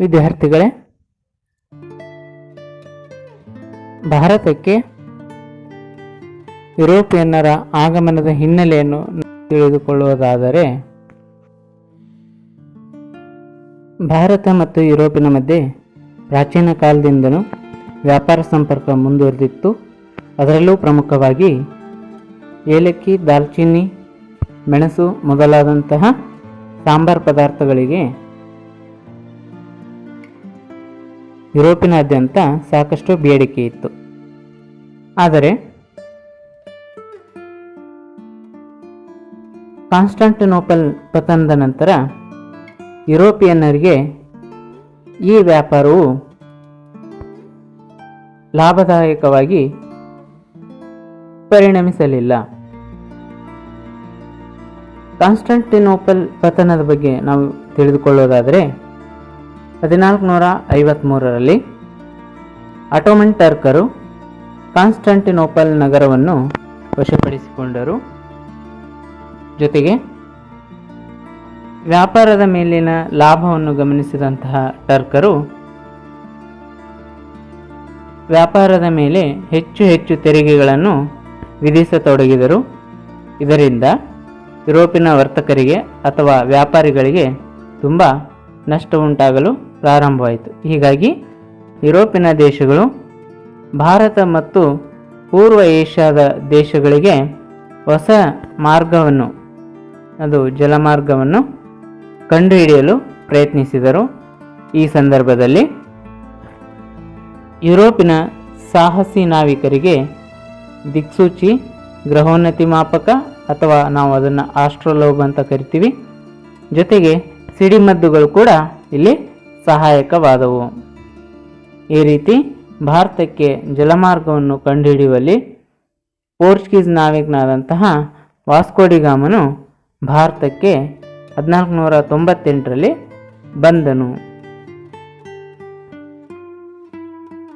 ವಿದ್ಯಾರ್ಥಿಗಳೇ, ಭಾರತಕ್ಕೆ ಯುರೋಪಿಯನ್ನರ ಆಗಮನದ ಹಿನ್ನೆಲೆಯನ್ನು ತಿಳಿದುಕೊಳ್ಳುವುದಾದರೆ, ಭಾರತ ಮತ್ತು ಯುರೋಪಿನ ಮಧ್ಯೆ ಪ್ರಾಚೀನ ಕಾಲದಿಂದಲೂ ವ್ಯಾಪಾರ ಸಂಪರ್ಕ ಮುಂದುವರೆದಿತ್ತು. ಅದರಲ್ಲೂ ಪ್ರಮುಖವಾಗಿ ಏಲಕ್ಕಿ, ದಾಲ್ಚಿನ್ನಿ, ಮೆಣಸು ಮೊದಲಾದಂತಹ ಸಾಂಬಾರ್ ಪದಾರ್ಥಗಳಿಗೆ ಯುರೋಪಿನಾದ್ಯಂತ ಸಾಕಷ್ಟು ಬೇಡಿಕೆ ಇತ್ತು. ಆದರೆ ಕಾನ್ಸ್ಟಾಂಟಿನೋಪಲ್ ಪತನದ ನಂತರ ಯುರೋಪಿಯನ್ನರಿಗೆ ಈ ವ್ಯಾಪಾರವು ಲಾಭದಾಯಕವಾಗಿ ಪರಿಣಮಿಸಲಿಲ್ಲ. ಕಾನ್ಸ್ಟಾಂಟಿನೋಪಲ್ ಪತನದ ಬಗ್ಗೆ ನಾವು ತಿಳಿದುಕೊಳ್ಳೋದಾದರೆ ಹದಿನಾಲ್ಕುನೂರ ಐವತ್ತ್ಮೂರರಲ್ಲಿ ಅಟೋಮನ್ ಟರ್ಕರು ಕಾನ್ಸ್ಟಂಟಿನೋಪಲ್ ನಗರವನ್ನು ವಶಪಡಿಸಿಕೊಂಡರು. ಜೊತೆಗೆ ವ್ಯಾಪಾರದ ಮೇಲಿನ ಲಾಭವನ್ನು ಗಮನಿಸಿದಂತಹ ಟರ್ಕರು ವ್ಯಾಪಾರದ ಮೇಲೆ ಹೆಚ್ಚು ಹೆಚ್ಚು ತೆರಿಗೆಗಳನ್ನು ವಿಧಿಸತೊಡಗಿದರು. ಇದರಿಂದ ಯುರೋಪಿನ ವರ್ತಕರಿಗೆ ಅಥವಾ ವ್ಯಾಪಾರಿಗಳಿಗೆ ತುಂಬ ನಷ್ಟ ಉಂಟಾಗಲು ಪ್ರಾರಂಭವಾಯಿತು. ಹೀಗಾಗಿ ಯುರೋಪಿನ ದೇಶಗಳು, ಭಾರತ ಮತ್ತು ಪೂರ್ವ ಏಷ್ಯಾದ ದೇಶಗಳಿಗೆ ಹೊಸ ಮಾರ್ಗವನ್ನು, ಅದು ಜಲಮಾರ್ಗವನ್ನು ಕಂಡುಹಿಡಿಯಲು ಪ್ರಯತ್ನಿಸಿದರು. ಈ ಸಂದರ್ಭದಲ್ಲಿ ಯುರೋಪಿನ ಸಾಹಸಿ ನಾವಿಕರಿಗೆ ದಿಕ್ಸೂಚಿ, ಗ್ರಹೋನ್ನತಿ ಮಾಪಕ ಅಥವಾ ನಾವು ಅದನ್ನು ಆಸ್ಟ್ರೋಲೋಬ್ ಅಂತ ಕರಿತೀವಿ, ಜೊತೆಗೆ ಸಿಡಿಮದ್ದುಗಳು ಕೂಡ ಇಲ್ಲಿ ಸಹಾಯಕವಾದವು. ಈ ರೀತಿ ಭಾರತಕ್ಕೆ ಜಲಮಾರ್ಗವನ್ನು ಕಂಡುಹಿಡಿಯುವಲ್ಲಿ ಪೋರ್ಚುಗೀಸ್ ನಾವಿಕನಾದಂತಹ ವಾಸ್ಕೋಡಿಗಾಮನು ಭಾರತಕ್ಕೆ ಹದಿನಾಲ್ಕು ನೂರ ತೊಂಬತ್ತೆಂಟರಲ್ಲಿ ಬಂದನು.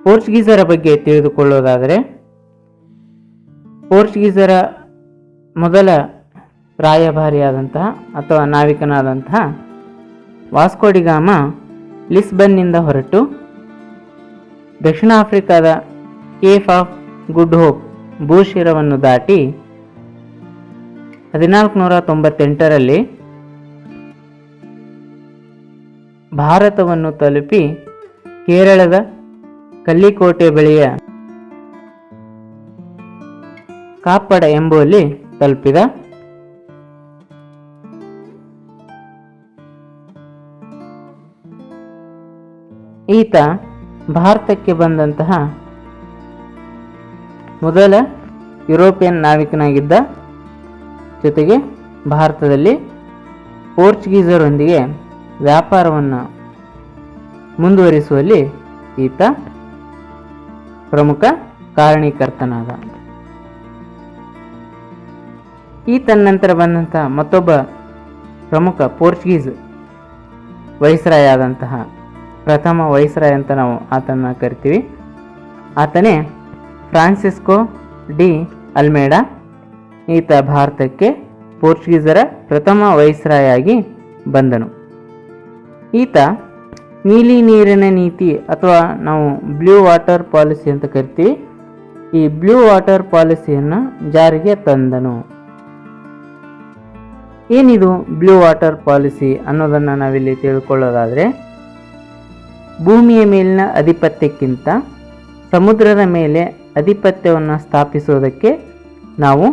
ಪೋರ್ಚುಗೀಸರ ಬಗ್ಗೆ ತಿಳಿದುಕೊಳ್ಳೋದಾದರೆ, ಪೋರ್ಚುಗೀಸರ ಮೊದಲ ರಾಯಭಾರಿಯಾದಂತಹ ಅಥವಾ ನಾವಿಕನಾದಂತಹ ವಾಸ್ಕೋಡಿಗಾಮ ಲಿಸ್ಬನ್ನಿಂದ ಹೊರಟು ದಕ್ಷಿಣ ಆಫ್ರಿಕಾದ ಕೇಫ್ ಆಫ್ ಗುಡ್ ಹೋಪ್ ಭೂಶಿರವನ್ನು ದಾಟಿ ಹದಿನಾಲ್ಕು ನೂರ ತೊಂಬತ್ತೆಂಟರಲ್ಲಿ ಭಾರತವನ್ನು ತಲುಪಿ ಕೇರಳದ ಕಲ್ಲಿಕೋಟೆ ಬಳಿಯ ಕಾಪಡ ಎಂಬುವಲ್ಲಿ ತಲುಪಿದ ಈತ ಭಾರತಕ್ಕೆ ಬಂದಂತಹ ಮೊದಲ ಯುರೋಪಿಯನ್ ನಾವಿಕನಾಗಿದ್ದ ಜೊತೆಗೆ ಭಾರತದಲ್ಲಿ ಪೋರ್ಚುಗೀಸರೊಂದಿಗೆ ವ್ಯಾಪಾರವನ್ನು ಮುಂದುವರಿಸುವಲ್ಲಿ ಈತ ಪ್ರಮುಖ ಕಾರಣೀಕರ್ತನಾದ. ಈತನ ನಂತರ ಬಂದಂತಹ ಮತ್ತೊಬ್ಬ ಪ್ರಮುಖ ಪೋರ್ಚುಗೀಸ್ ವೈಸ್ರಾಯ್ ಆದಂತಹ ಪ್ರಥಮ ವೈಸ್ರಾಯ್ ಅಂತ ನಾವು ಆತನ ಕರಿತೀವಿ. ಆತನೇ ಫ್ರಾನ್ಸಿಸ್ಕೋ ಡಿ ಅಲ್ಮೇಡಾ, ಈತ ಭಾರತಕ್ಕೆ ಪೋರ್ಚುಗೀಸರ ಪ್ರಥಮ ವೈಸ್ರಾಯ್ ಆಗಿ ಬಂದನು. ಈತ ನೀಲಿ ನೀರಿನ ನೀತಿ ಅಥವಾ ನಾವು ಬ್ಲೂ ವಾಟರ್ ಪಾಲಿಸಿ ಅಂತ ಕರಿತೀವಿ. ಈ ಬ್ಲೂ ವಾಟರ್ ಪಾಲಿಸಿಯನ್ನು ಜಾರಿಗೆ ತಂದನು. ಏನಿದು ಬ್ಲೂ ವಾಟರ್ ಪಾಲಿಸಿ ಅನ್ನೋದನ್ನು ನಾವಿಲ್ಲಿ ತಿಳ್ಕೊಳ್ಳೋದಾದರೆ ಭೂಮಿಯ ಮೇಲಿನ ಅಧಿಪತ್ಯಕ್ಕಿಂತ ಸಮುದ್ರದ ಮೇಲೆ ಅಧಿಪತ್ಯವನ್ನು ಸ್ಥಾಪಿಸುವುದಕ್ಕೆ ನಾವು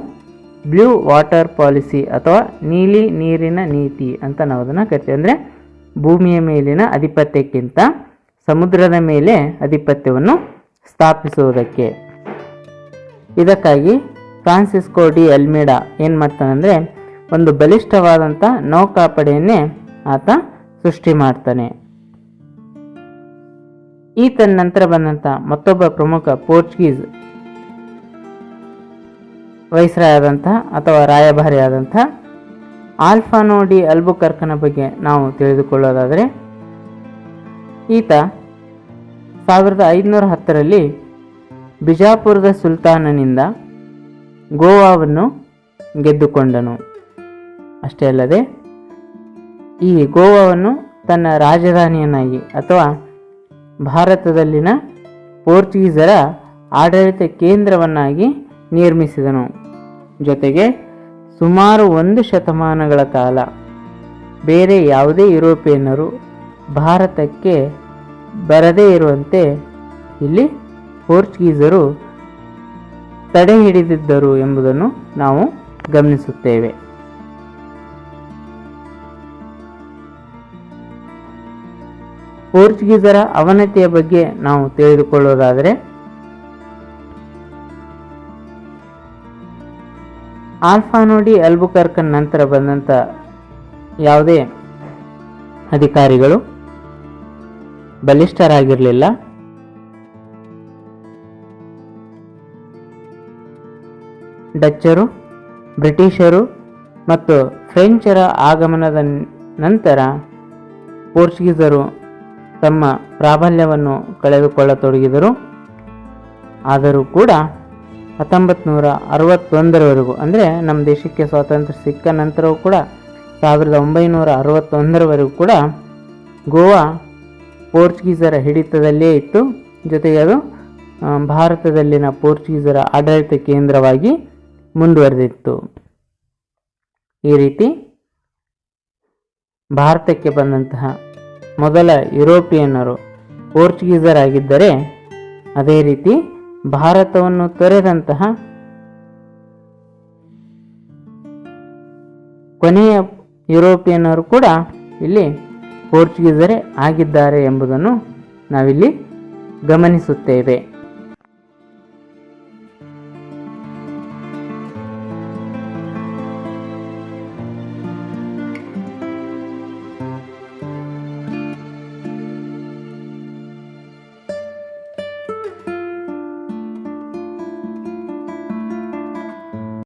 ಬ್ಲೂ ವಾಟರ್ ಪಾಲಿಸಿ ಅಥವಾ ನೀಲಿ ನೀರಿನ ನೀತಿ ಅಂತ ನಾವು ಅದನ್ನು ಕರಿತೀವಿ. ಅಂದರೆ ಭೂಮಿಯ ಮೇಲಿನ ಅಧಿಪತ್ಯಕ್ಕಿಂತ ಸಮುದ್ರದ ಮೇಲೆ ಅಧಿಪತ್ಯವನ್ನು ಸ್ಥಾಪಿಸುವುದಕ್ಕೆ. ಇದಕ್ಕಾಗಿ ಫ್ರಾನ್ಸಿಸ್ಕೋ ಡಿ ಅಲ್ಮೇಡಾ ಏನು ಮಾಡ್ತಾನಂದರೆ ಒಂದು ಬಲಿಷ್ಠವಾದಂಥ ನೌಕಾಪಡೆಯನ್ನೇ ಆತ ಸೃಷ್ಟಿ ಮಾಡ್ತಾನೆ. ಈತನ ನಂತರ ಬಂದಂಥ ಮತ್ತೊಬ್ಬ ಪ್ರಮುಖ ಪೋರ್ಚುಗೀಸ್ ವೈಸ್ರಾಯ್ ಅಥವಾ ರಾಯಭಾರಿ ಆದಂಥ ಆಲ್ಫಾನೋ ಡಿ ಅಲ್ಬುಕರ್ಕನ ಬಗ್ಗೆ ನಾವು ತಿಳಿದುಕೊಳ್ಳೋದಾದರೆ, ಈತ ಸಾವಿರದ ಐದುನೂರ ಹತ್ತರಲ್ಲಿ ಬಿಜಾಪುರದ ಸುಲ್ತಾನನಿಂದ ಗೋವಾವನ್ನು ಗೆದ್ದುಕೊಂಡನು. ಅಷ್ಟೇ ಅಲ್ಲದೆ, ಈ ಗೋವಾವನ್ನು ತನ್ನ ರಾಜಧಾನಿಯನ್ನಾಗಿ ಅಥವಾ ಭಾರತದಲ್ಲಿನ ಪೋರ್ಚುಗೀಸರ ಆಡಳಿತ ಕೇಂದ್ರವನ್ನಾಗಿ ನಿರ್ಮಿಸಿದನು. ಜೊತೆಗೆ ಸುಮಾರು ಒಂದು ಶತಮಾನಗಳ ಕಾಲ ಬೇರೆ ಯಾವುದೇ ಯುರೋಪಿಯನ್ನರು ಭಾರತಕ್ಕೆ ಬರದೇ ಇರುವಂತೆ ಇಲ್ಲಿ ಪೋರ್ಚುಗೀಸರು ತಡೆ ಹಿಡಿದಿದ್ದರು ಎಂಬುದನ್ನು ನಾವು ಗಮನಿಸುತ್ತೇವೆ. ಪೋರ್ಚುಗೀಸರ ಅವನತಿಯ ಬಗ್ಗೆ ನಾವು ತಿಳಿದುಕೊಳ್ಳೋದಾದರೆ ಆಲ್ಫಾನೋಡಿ ಅಲ್ಬುಕರ್ಕನ್ ನಂತರ ಬಂದಂಥ ಯಾವುದೇ ಅಧಿಕಾರಿಗಳು ಬಲಿಷ್ಠರಾಗಿರಲಿಲ್ಲ. ಡಚ್ಚರು, ಬ್ರಿಟಿಷರು ಮತ್ತು ಫ್ರೆಂಚರ ಆಗಮನದ ನಂತರ ಪೋರ್ಚುಗೀಸರು ತಮ್ಮ ಪ್ರಾಬಲ್ಯವನ್ನು ಕಳೆದುಕೊಳ್ಳತೊಡಗಿದರು. ಆದರೂ ಕೂಡ ಹತ್ತೊಂಬತ್ತು ನೂರ ಅರವತ್ತೊಂದರವರೆಗೂ, ಅಂದರೆ ನಮ್ಮ ದೇಶಕ್ಕೆ ಸ್ವಾತಂತ್ರ್ಯ ಸಿಕ್ಕ ನಂತರವೂ ಕೂಡ ಸಾವಿರದ ಒಂಬೈನೂರ ಅರವತ್ತೊಂದರವರೆಗೂ ಕೂಡ ಗೋವಾ ಪೋರ್ಚುಗೀಸರ ಹಿಡಿತದಲ್ಲೇ ಇತ್ತು. ಜೊತೆಗೆ ಅದು ಭಾರತದಲ್ಲಿನ ಪೋರ್ಚುಗೀಸರ ಆಡಳಿತ ಕೇಂದ್ರವಾಗಿ ಮುಂದುವರೆದಿತ್ತು. ಈ ರೀತಿ ಭಾರತಕ್ಕೆ ಬಂದಂತಹ ಮೊದಲ ಯುರೋಪಿಯನ್ನರು ಪೋರ್ಚುಗೀಸರಾಗಿದ್ದರೆ ಅದೇ ರೀತಿ ಭಾರತವನ್ನು ತೊರೆದಂತಹ ಕೊನೆಯ ಯುರೋಪಿಯನ್ನರು ಕೂಡ ಇಲ್ಲಿ ಪೋರ್ಚುಗೀಸರೇ ಆಗಿದ್ದಾರೆ ಎಂಬುದನ್ನು ನಾವಿಲ್ಲಿ ಗಮನಿಸುತ್ತೇವೆ.